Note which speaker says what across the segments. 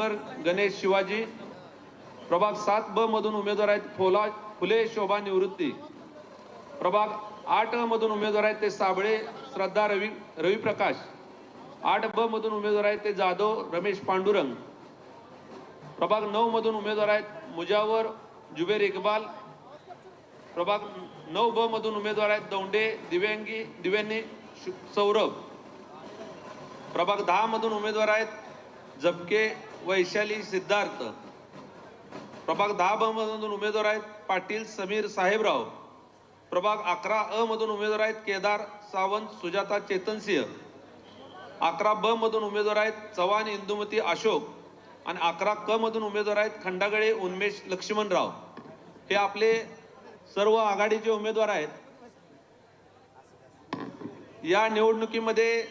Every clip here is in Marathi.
Speaker 1: शंकर गणेश शिवाजी प्रभाग सात ब मधून उमेदवार आहेत फोला फुले शोभा निवृत्ती. प्रभाग आठ मधून उमेदवार आहेत ते साबळे श्रद्धा रवी रवी प्रकाश आठ ब मधून उमेदवार आहेत ते जाधव रमेश पांडुरंग. प्रभाग नऊ मधून उमेदवार आहेत मुजावर जुबेर इकबाल. प्रभाग नऊ ब मधून उमेदवार आहेत दौंडे दिव्यांगी दिव्यांनी शु- सौरभ. प्रभाग दहा मधून उमेदवार आहेत जबके वैशाली सिद्धार्थ. प्रभाग दहा ब मधून उमेदवार आहेत पाटील समीर साहेबराव. प्रभाग अकरा अ मधून उमेदवार आहेत केदार सावंत सुजाता चेतनसिंह अकरा ब मधून उमेदवार आहेत चव्हाण इंदुमती अशोक. आणि अकरा क मधून उमेदवार आहेत खंडागळे उन्मेष लक्ष्मणराव. हे आपले सर्व आघाडीचे उमेदवार आहेत. या निवडणुकीमध्ये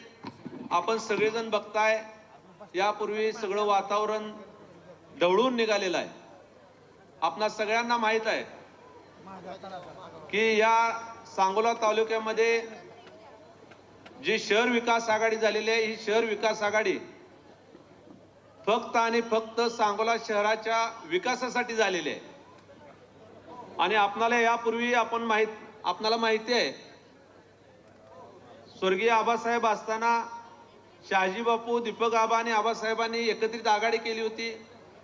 Speaker 1: आपण सगळेजण बघताय यापूर्वी सगळं वातावरण ढवळून निघालेलं आहे. आपणा सगळ्यांना माहीत आहे की या सांगोला तालुक्यामध्ये जी शहर विकास आघाडी झालेली आहे ही शहर विकास आघाडी फक्त आणि फक्त सांगोला शहराच्या विकासासाठी झालेली आहे. आणि आपणाला यापूर्वी आपण माहीत आपणाला माहिती आहे स्वर्गीय आबासाहेब असताना शहाजी बापू दीपक आबा आणि आबासाहेबांनी एकत्रित आघाडी केली होती.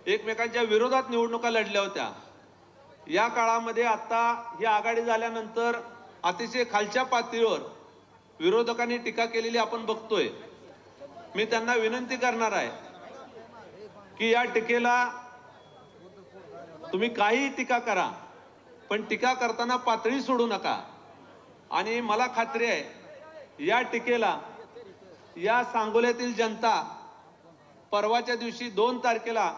Speaker 1: एकमेकांच्या विरोधात निवडणुका लढल्या होत्या. या काळामध्ये आता ही आघाडी झाल्यानंतर अतिशय खालच्या पातळीवर विरोधकांनी टीका केलेली आपण बघतोय. मी त्यांना विनंती करणार आहे की या टीकेला तुम्ही काही टीका करा पण टीका करताना पातळी सोडू नका. आणि मला खात्री आहे या टीकेला या सांगोल्यातील जनता परवाच्या दिवशी दोन तारखेला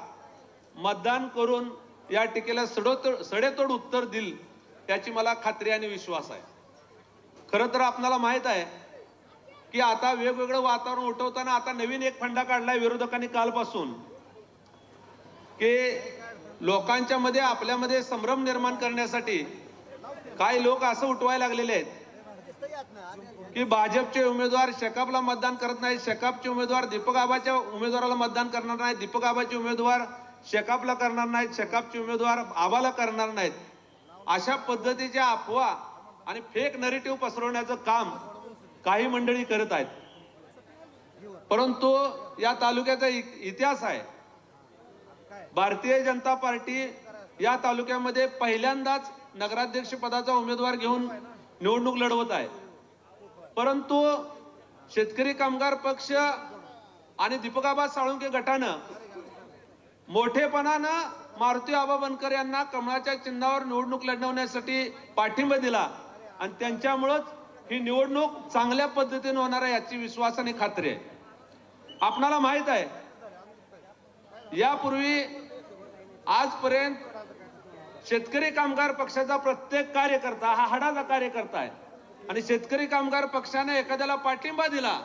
Speaker 1: मतदान करून या टीकेला सडोतोड सडेतोड उत्तर देईल याची मला खात्री आणि विश्वास आहे. खरं तर आपल्याला माहीत आहे की आता वेगवेगळं वातावरण उठवताना आता नवीन एक फंडा काढलाय विरोधकांनी कालपासून की लोकांच्या मध्ये आपल्यामध्ये संभ्रम निर्माण करण्यासाठी काही लोक असं उठवायला लागलेले आहेत. की भाजपचे उमेदवार शेकापला मतदान करत नाहीत. शेकापचे उमेदवार दीपक आबाच्या उमेदवाराला मतदान करणार नाहीत. दीपक आबाचे उमेदवार शेकापला करणार नाहीत. शेकापचे उमेदवार आबाला करणार नाहीत. अशा पद्धतीच्या अफवा आणि फेक नरेटिव्ह पसरवण्याचं काम काही मंडळी करत आहेत. परंतु या तालुक्याचा इतिहास आहे. भारतीय जनता पार्टी या तालुक्यामध्ये पहिल्यांदाच नगराध्यक्ष पदाचा उमेदवार घेऊन निवडणूक लढवत आहे. परंतु शेतकरी कामगार पक्ष आणि दीपकाबा साळुंके गटानं मोठेपणानं मारुती आबा बनकर यांना कमळाच्या चिन्हावर निवडणूक लढवण्यासाठी पाठिंबा दिला. आणि त्यांच्यामुळंच ही निवडणूक चांगल्या पद्धतीने होणार आहे याची विश्वास आणि खात्री आहे. आपणाला माहीत आहे यापूर्वी आजपर्यंत शेतकरी कामगार पक्षाचा प्रत्येक कार्यकर्ता हा हाडाचा कार्यकर्ता आहे. आणि शेतकरी कामगार पक्षाने एखाद्याला पाठिंबा दिला.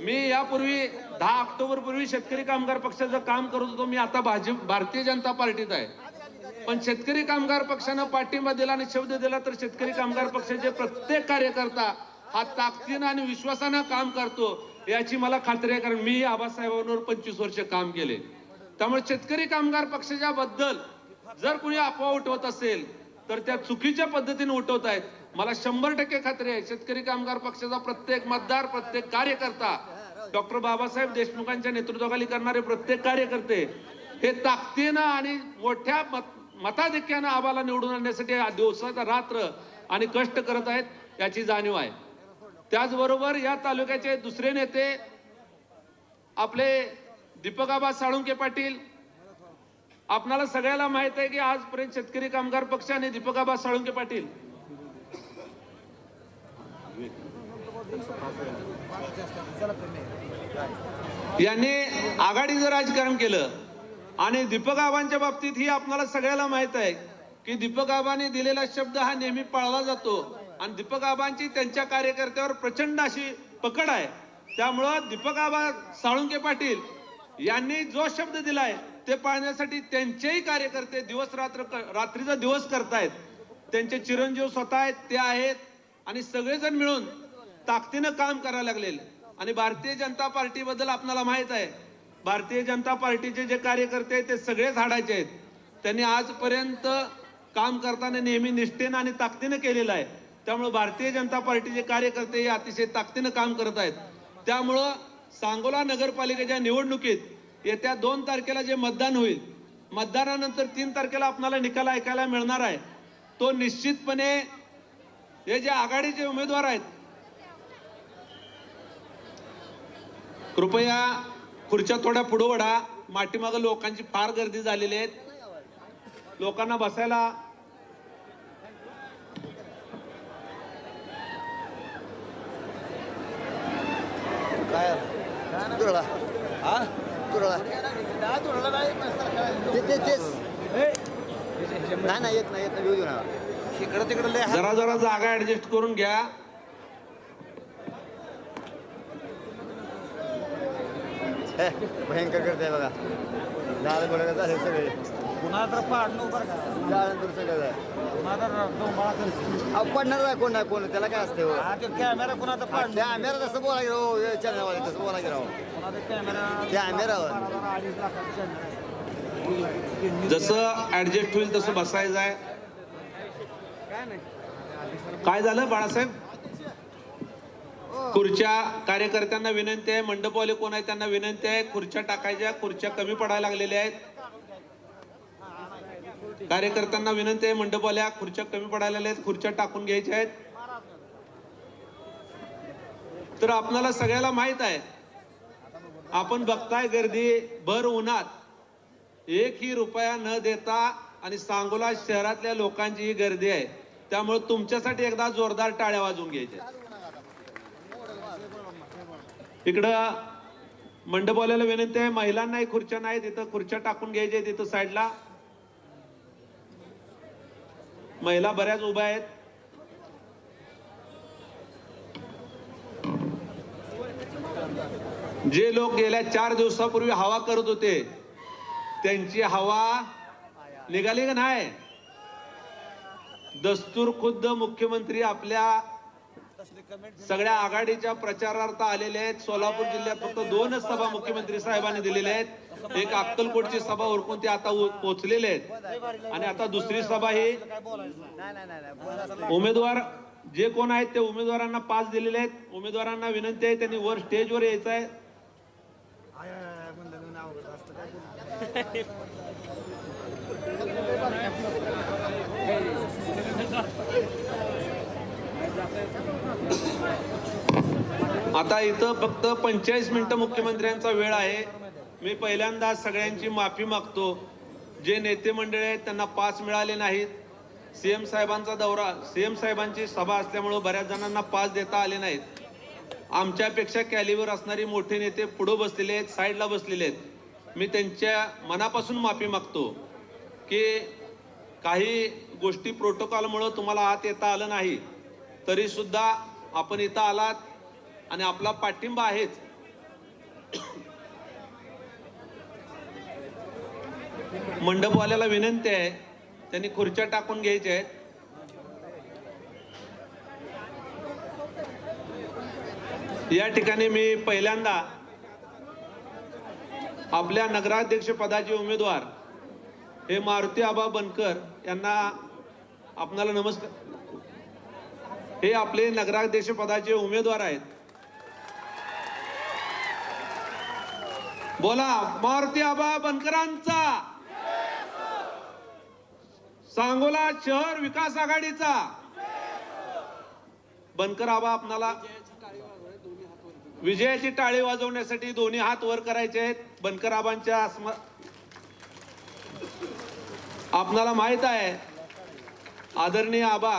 Speaker 1: मी यापूर्वी दहा ऑक्टोबर पूर्वी शेतकरी कामगार पक्षाचं काम करत होतो. मी आता भाजप भारतीय जनता पार्टीत आहे. पण शेतकरी कामगार पक्षानं पाठिंबा दिला आणि शब्द दिला तर शेतकरी कामगार पक्षाचे प्रत्येक कार्यकर्ता हा ताकदीनं आणि विश्वासानं काम करतो याची मला खात्री आहे. कारण मी आबासाहेबांवर पंचवीस वर्ष काम केले. त्यामुळे शेतकरी कामगार पक्षाच्या बद्दल जर कुणी अफवा उठवत असेल तर त्या चुकीच्या पद्धतीने उठवत आहेत. मला शंभर टक्के खात्री आहे शेतकरी कामगार पक्षाचा प्रत्येक मतदार प्रत्येक कार्यकर्ता डॉक्टर बाबासाहेब देशमुखांच्या नेतृत्वाखाली करणारे प्रत्येक कार्यकर्ते हे ताकदीनं आणि मोठ्या मत मताधिक्यानं आबाला निवडून आणण्यासाठी दिवसाचा रात्र आणि कष्ट करत आहेत याची जाणीव आहे. त्याचबरोबर या तालुक्याचे दुसरे नेते आपले दीपकाबा साळुंके पाटील आपणाला सगळ्याला माहीत आहे की आजपर्यंत शेतकरी कामगार पक्ष आणि दीपकाबा साळुंके पाटील यांनी आघाडीचं राजकारण केलं. आणि दीपक आबांच्या बाबतीत ही आपल्याला सगळ्याला माहीत आहे की दीपक आबांनी दिलेला शब्द हा नेहमी पाळला जातो. आणि दीपक आबांची त्यांच्या कार्यकर्त्यावर प्रचंड अशी पकड आहे. त्यामुळं दीपक आबा साळुंके पाटील यांनी जो शब्द दिलाय ते पाळण्यासाठी त्यांचेही कार्यकर्ते दिवस रात्र रात्रीचा दिवस करतायत. त्यांचे चिरंजीव स्वतः आहेत ते आहेत. आणि सगळेजण मिळून ताकदीनं काम करायला लागलेलं आणि भारतीय जनता पार्टीबद्दल आपल्याला माहीत आहे. भारतीय जनता पार्टीचे जे कार्यकर्ते आहेत ते सगळेच हाडायचे आहेत. त्यांनी आजपर्यंत काम करताना नेहमी निष्ठेनं आणि ताकदीनं केलेलं आहे. त्यामुळं भारतीय जनता पार्टीचे कार्यकर्ते हे अतिशय ताकदीनं काम करत आहेत. त्यामुळं सांगोला नगरपालिकेच्या निवडणुकीत येत्या दोन तारखेला जे मतदान होईल मतदानानंतर तीन तारखेला आपल्याला निकाल ऐकायला मिळणार आहे. तो निश्चितपणे हे जे आघाडीचे उमेदवार आहेत कृपया खुर्च्या थोड्या पुढे वडा माठीमागं लोकांची फार गर्दी झालेली आहे. लोकांना बसायला
Speaker 2: हा? नाही येत नाही येत नाही. येऊ देऊ नका. इकडं तिकडं लय हात-
Speaker 1: जरा जरा जागा ऍडजस्ट करून घ्या.
Speaker 2: भयंकर करते बघा. झाड बघा झाले सगळे.
Speaker 3: पुन्हा तर पाडणं बरं का?
Speaker 2: सगळं आहे.
Speaker 3: पुन्हा तर डोंबाळा करशील.
Speaker 2: अहो पडणार आहे कोण नाही कोण त्याला काय असते हो?
Speaker 3: हा, ते कॅमेरा तर पाडणं
Speaker 2: आम्हाला तसं बोला गेलो हो चॅनलवाले तसं बोला गेलो.
Speaker 3: पुन्हा ते कॅमेरा
Speaker 2: कॅमेरावर.
Speaker 3: बारा- बारा, अडीच लाखाचा कॅमेरा आहे.
Speaker 1: जसं ऍडजस्ट होईल तसं बसायचं आहे. काय झालं बाळासाहेब? खुर्च्या कार्यकर्त्यांना विनंती आहे मंडपवाले कोण आहे त्यांना विनंती आहे खुर्च्या टाकायच्या खुर्च्या कमी पडायला लागलेल्या आहेत. कार्यकर्त्यांना विनंती आहे मंडपवाल्या खुर्च्या कमी पडायला लागल्या आहेत खुर्च्या टाकून घ्यायच्या आहेत. तर आपल्याला सगळ्याला माहीत आहे आपण बघताय गर्दी भर उन्हात. एकही रुपया न देता आणि सांगोला शहरातल्या लोकांची ही गर्दी आहे. त्यामुळे तुमच्यासाठी एकदा जोरदार टाळ्या वाजून घ्यायच्या इकडं मंडपवाल्याला विनंती आहे महिलांनाही खुर्च्या नाही तिथं खुर्च्या टाकून घ्यायच्या तिथं साईडला. महिला बऱ्याच उभ्या आहेत. जे लोक गेल्या चार दिवसापूर्वी हवा करत होते त्यांची हवा निघाली का नाही? दस्तूर खुद्द मुख्यमंत्री आपल्या सगळ्या आघाडीच्या प्रचारार्थ आलेले आहेत. सोलापूर जिल्ह्यात फक्त दोनच सभा मुख्यमंत्री साहेबांनी दिलेल्या आहेत. एक अक्कलकोटची सभा उरकून ते आता उ- पोहोचलेले आहेत. आणि आता दुसरी सभा ही उमेदवार जे कोण आहेत ते उमेदवारांना पास दिलेले आहेत. उमेदवारांना विनंती आहे त्यांनी वर स्टेजवर यायचं आहे
Speaker 3: आय, आय, आय, म्हणलं नाव होतं, असतं काय बोलू?
Speaker 1: आता इथं फक्त पंचेचाळीस मिनिटं मुख्यमंत्र्यांचा वेळ आहे. मी पहिल्यांदा सगळ्यांची माफी मागतो. जे नेते मंडळी आहेत त्यांना पास मिळाले नाहीत. सी एम साहेबांचा दौरा सी एम साहेबांची सभा असल्यामुळं बऱ्याच जणांना पास देता आले नाहीत. आमच्यापेक्षा कॅलीवर असणारी मोठे नेते पुढं बसलेले आहेत साईडला बसलेले आहेत. मी त्यांच्या मनापासून माफी मागतो की काही गोष्टी प्रोटोकॉलमुळं तुम्हाला आत येता आलं नाही. तरीसुद्धा आपण इथं आलात आणि आपला पाठिंबा आहेच. मंडपवाल्याला विनंती आहे त्यांनी खुर्च्या टाकून घ्यायच्या आहेत. या ठिकाणी मी पहिल्यांदा आपल्या नगराध्यक्ष पदाचे उमेदवार हे मारुती आबा बनकर यांना आपणाला नमस्कार हे आपले नगराध्यक्ष पदाचे उमेदवार आहेत. बोला मारुती आबा बनकरांचा. सांगोला शहर विकास आघाडीचा. बनकर आबा आपणाला विजयाची टाळी वाजवण्यासाठी दोन्ही हात वर करायचे आहेत. बनकर आबांच्या आसम आपणाला माहीत आहे आदरणीय आबा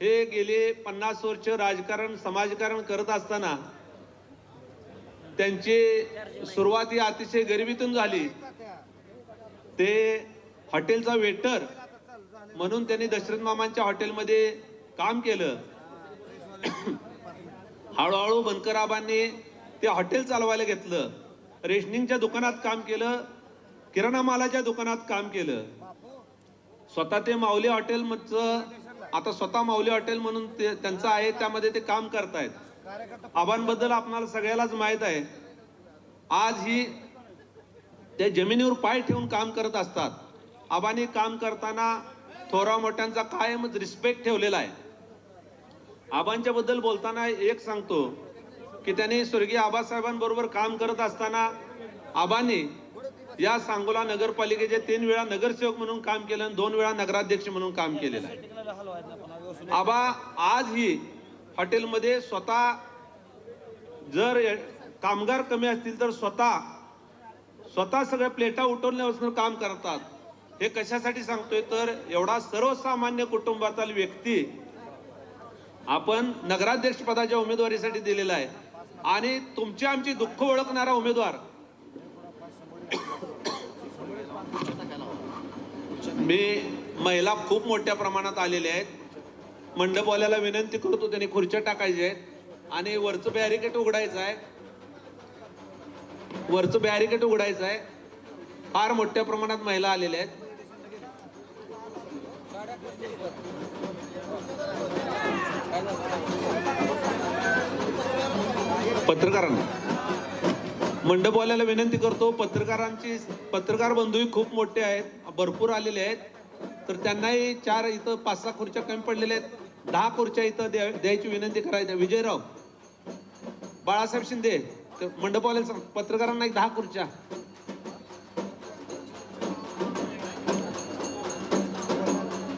Speaker 1: हे गेले पन्नास वर्ष राजकारण समाजकारण करत असताना त्यांची सुरुवात ही अतिशय गरिबीतून झाली. ते हॉटेलचा वेटर म्हणून त्यांनी दशरथ मामांच्या हॉटेलमध्ये काम केलं. हळूहळू बनकराबांनी ते हॉटेल चालवायला घेतलं. रेशनिंगच्या दुकानात काम केलं किराणा मालाच्या दुकानात काम केलं. स्वतः ते माऊली हॉटेल आता स्वतः माऊली हॉटेल म्हणून ते त्यांचं आहे त्यामध्ये ते काम करतायत. आबांबद्दल आपणाला सगळ्यालाच माहीत आहे. आज ही ते जमिनीवर पाय ठेवून काम करत असतात. आबानी काम करताना थोरा मोठ्यांचा कायमच रिस्पेक्ट ठेवलेला आहे. आबांच्या बद्दल बोलताना एक सांगतो की त्यांनी स्वर्गीय आबासाहेबांबरोबर काम करत असताना आबानी या सांगोला नगरपालिकेचे तीन वेळा नगरसेवक म्हणून काम केलं आणि दोन वेळा नगराध्यक्ष म्हणून काम केलेलं आहे. आबा आज ही हॉटेलमध्ये स्वतः जर कामगार कमी असतील तर स्वतः स्वतः सगळ्या प्लेटा उठवण्यापासून काम करतात. हे कशासाठी सांगतोय? तर एवढा सर्वसामान्य कुटुंबातील व्यक्ती आपण नगराध्यक्ष पदाच्या उमेदवारीसाठी दिलेला आहे. आणि तुमची आमची दुःख ओळखणारा उमेदवार. मी महिला खूप मोठ्या प्रमाणात आलेल्या आहेत. मंडपवाल्याला विनंती करतो त्याने खुर्च्या टाकायच्या आहेत आणि वरचं बॅरिकेट उघडायचं आहे. वरचं बॅरिकेट उघडायचं आहे. फार मोठ्या प्रमाणात महिला आलेल्या आहेत. पत्रकारांना. मंडपवाल्याला विनंती करतो पत्रकारांची पत्रकार बंधूही खूप मोठे आहेत भरपूर आलेले आहेत. तर त्यांनाही चार इथं पाच सहा खुर्च्या कमी पडलेल्या आहेत. दहा खुर्च्या इथं द्या- द्यायची विनंती करायची विजयराव बाळासाहेब शिंदे तर मंडपवाल्याला सांग पत्रकारांना एक दहा खुर्च्या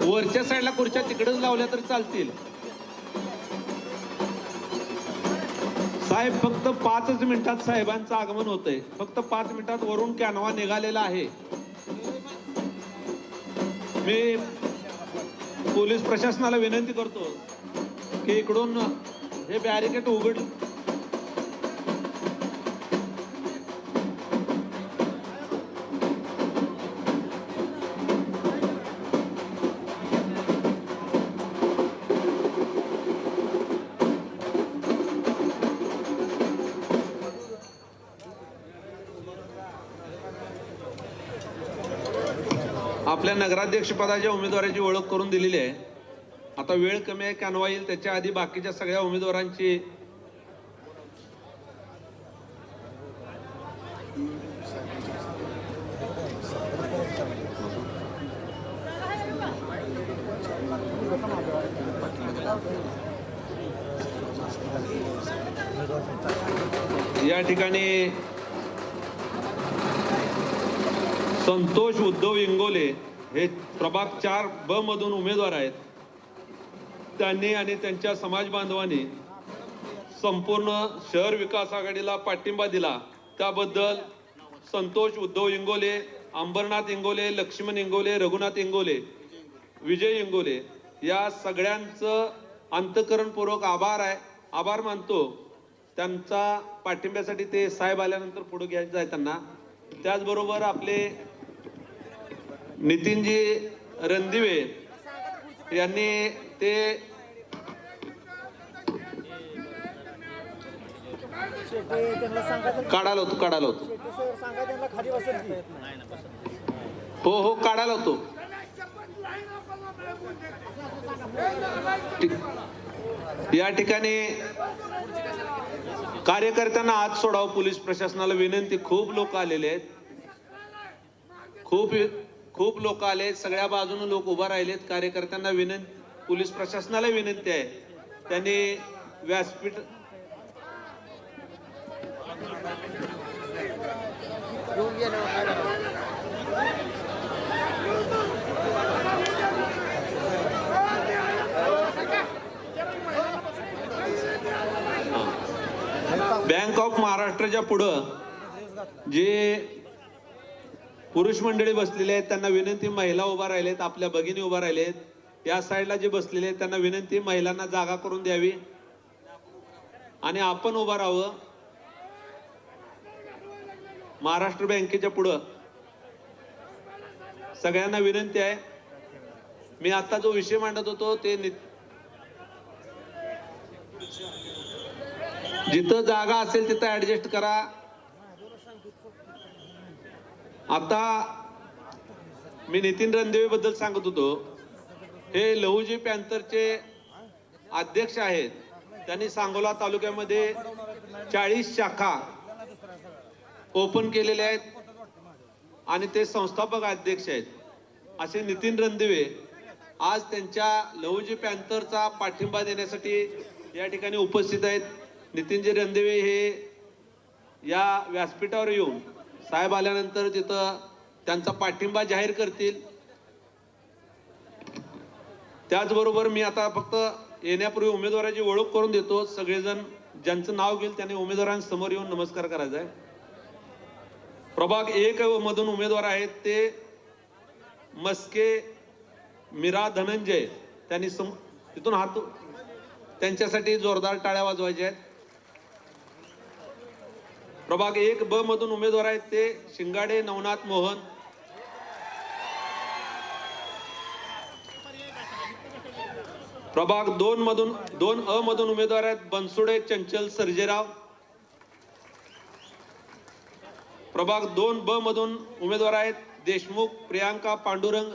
Speaker 1: वरच्या साईडला खुर्च्या तिकडेच लावल्या तरी चालतील. साहेब फक्त पाचच मिनिटात साहेबांचं आगमन होतंय. फक्त पाच मिनिटात वरून कॅनवा निघालेला आहे. मी पोलीस प्रशासनाला विनंती करतो की इकडून हे बॅरिकेड उघड आपल्या नगराध्यक्ष पदाच्या उमेदवाराची ओळख करून दिलेली आहे. आता वेळ कमी आहे कॅनवा येईल. त्याच्या आधी बाकीच्या सगळ्या उमेदवारांची या ठिकाणी संतोष उद्धव इंगोले हे प्रभाग चार ब मधून उमेदवार आहेत. त्यांनी आणि त्यांच्या समाज बांधवांनी संपूर्ण शहर विकास आघाडीला पाठिंबा दिला. त्याबद्दल संतोष उद्धव इंगोले अंबरनाथ इंगोले लक्ष्मण इंगोले रघुनाथ इंगोले विजय इंगोले या सगळ्यांचं अंतकरणपूर्वक आभार आहे. आभार मानतो. त्यांचा पाठिंब्यासाठी ते साहेब आल्यानंतर पुढे घ्यायचं आहे त्यांना. त्याचबरोबर आपले नितीनजी रणदिवे यांनी ते
Speaker 3: काढाल
Speaker 1: काढायला होतो काढायला होतो. हो हो काढायला होतो. या ठिकाणी कार्यकर्त्यांना आत सोडावं पोलीस प्रशासनाला विनंती. खूप लोक आलेले आहेत. खूप खूप लोक आले सगळ्या बाजूने लोक उभा राहिलेत. कार्यकर्त्यांना विनंती पोलीस प्रशासनाला विनंती आहे. त्यांनी व्यासपीठ बँक ऑफ महाराष्ट्राच्या पुढं जे पुरुष मंडळी बसलेले आहेत त्यांना विनंती महिला उभा राहिलेत आपल्या भगिनी उभा राहिलेत. या साईडला जे बसलेले आहेत त्यांना विनंती महिलांना जागा करून द्यावी. आणि आपण उभा राहावं. महाराष्ट्र बँकेच्या पुढं. सगळ्यांना विनंती आहे. मी आता जो विषय मांडत होतो ते जिथं जागा असेल तिथं ऍडजस्ट करा. आता मी नितीन रणदेवेबद्दल सांगत होतो. हे लहुजी पॅन्थरचे अध्यक्ष आहेत. त्यांनी सांगोला तालुक्यामध्ये चाळीस शाखा ओपन केलेल्या आहेत आणि ते संस्थापक अध्यक्ष आहेत. असे नितीन रणदिवे आज त्यांच्या लहुजी पॅन्थरचा पाठिंबा देण्यासाठी या ठिकाणी उपस्थित आहेत. नितीनजी रणदिवे हे या व्यासपीठावर येऊन साहेब आल्यानंतर तिथं त्यांचा पाठिंबा जाहीर करतील त्याचबरोबर मी आता फक्त येण्यापूर्वी उमेदवाराची ओळख करून देतो. सगळेजण ज्यांचं नाव घेईल त्यांनी उमेदवारांसमोर येऊन नमस्कार करायचा आहे. प्रभाग एक मधून उमेदवार आहेत ते मस्के मीरा धनंजय. त्यांनी सम तिथून हात त्यांच्यासाठी जोरदार टाळ्या वाजवायच्या आहेत. प्रभाग एक ब मधून उमेदवार आहेत ते शिंगाडे नवनाथ मोहन. प्रभाग दोन मधून दोन अ मधून उमेदवार आहेत बनसुडे चंचल सर्जेराव. प्रभाग दोन ब मधून उमेदवार आहेत देशमुख प्रियांका पांडुरंग.